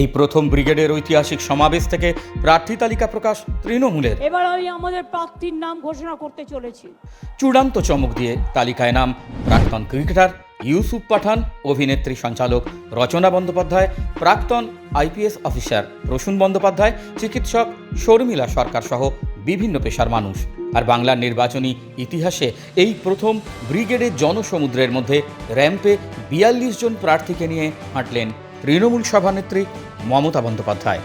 এই প্রথম ব্রিগেডের ঐতিহাসিক সমাবেশ থেকে প্রার্থী তালিকা প্রকাশ তৃণমূলের। এবার আমি আমাদের প্রার্থীর নাম ঘোষণা করতে চলেছি। চূড়ান্ত চমক দিয়ে তালিকায় নাম প্রাক্তন ক্রিকেটার ইউসুফ পাঠান অভিনেত্রী সঞ্চালক রচনা বন্দ্যোপাধ্যায় প্রাক্তন আইপিএস অফিসার প্রসূন বন্দ্যোপাধ্যায় চিকিৎসক শর্মিলা সরকার সহ বিভিন্ন পেশার মানুষ। আর বাংলার নির্বাচনী ইতিহাসে এই প্রথম ব্রিগেডের জনসমুদ্রের মধ্যে র্যাম্পে বিয়াল্লিশ জন প্রার্থীকে নিয়ে হাঁটলেন তৃণমূল সভানেত্রী মমতা বন্দ্যোপাধ্যায়।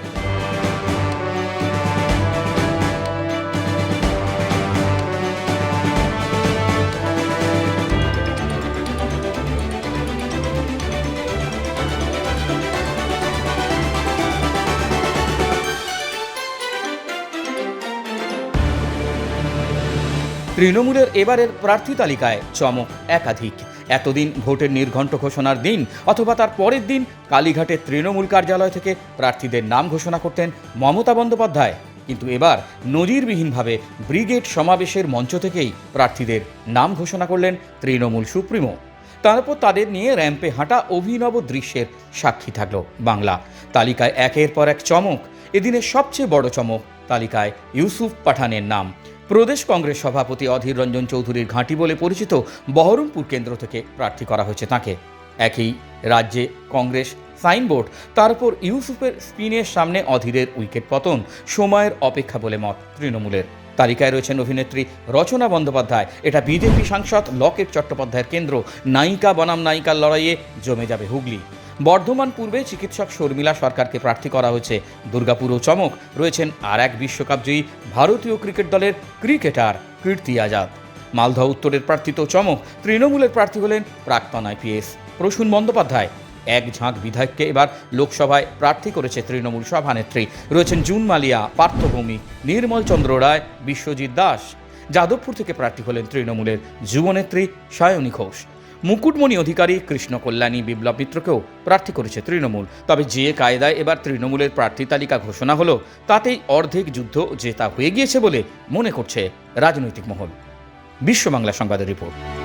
তৃণমূলের এবারের প্রার্থী তালিকায় চমক একাধিক। এতদিন ভোটের নির্ঘণ্ট ঘোষণার দিন অথবা তার পরের দিন কালীঘাটের তৃণমূল কার্যালয় থেকে প্রার্থীদের নাম ঘোষণা করতেন মমতা বন্দ্যোপাধ্যায়। কিন্তু এবার নজিরবিহীনভাবে ব্রিগেড সমাবেশের মঞ্চ থেকেই প্রার্থীদের নাম ঘোষণা করলেন তৃণমূল সুপ্রিমো। তারপর তাদের নিয়ে র্যাম্পে হাঁটা অভিনব দৃশ্যের সাক্ষী থাকল বাংলা। তালিকায় একের পর এক চমক, এদিনের সবচেয়ে বড় চমক তালিকায় ইউসুফ পাঠানের নাম। প্রদেশ কংগ্রেস সভাপতি অধীর রঞ্জন চৌধুরীর ঘাঁটি বলে পরিচিত বহরমপুর কেন্দ্র থেকে প্রার্থী করা হয়েছে তাকে। একই রাজ্যে কংগ্রেস সাইনবোর্ড তারপর ইউসুফের স্পিনের সামনে অধীরের উইকেট পতন, সময়ের অপেক্ষা বলে মত তৃণমূলের। তালিকায় রয়েছেন অভিনেত্রী রচনা বন্দ্যোপাধ্যায়। এটা বিজেপি সাংসদ লকেট চট্টোপাধ্যায়ের কেন্দ্র। নায়িকা বনাম নায়িকার লড়াইয়ে জমে যাবে হুগলি। বর্ধমান পূর্বে চিকিৎসক শর্মিলা সরকারকে প্রার্থী করা হয়েছে। দুর্গাপুর ও চমক রয়েছেন আর এক বিশ্বকাপজয়ী ভারতীয় ক্রিকেট দলের ক্রিকেটার কীর্তি আজাদ। মালদহ উত্তরের প্রার্থিত চমক, তৃণমূলের প্রার্থী হলেন প্রাক্তন আইপিএস। প্রসূন বন্দ্যোপাধ্যায়, এক ঝাঁক বিধায়ককে এবার লোকসভায় প্রার্থী করেছে তৃণমূল সভানেত্রী। রয়েছেন জুন মালিয়া, পার্থভূমি, নির্মল চন্দ্র রায়, বিশ্বজিৎ দাস। যাদবপুর থেকে প্রার্থী হলেন তৃণমূলের যুবনেত্রী সায়নী ঘোষ। মুকুটমণি অধিকারী কৃষ্ণ কল্যাণী বিপ্লব মিত্রকেও প্রার্থী করেছে তৃণমূল। তবে যে কায়দায় এবার তৃণমূলের প্রার্থী তালিকা ঘোষণা হলো, তাতেই অর্ধেক যুদ্ধ জেতা হয়ে গিয়েছে বলে মনে করছে রাজনৈতিক মহল। বিশ্ব বাংলা সংবাদের রিপোর্ট।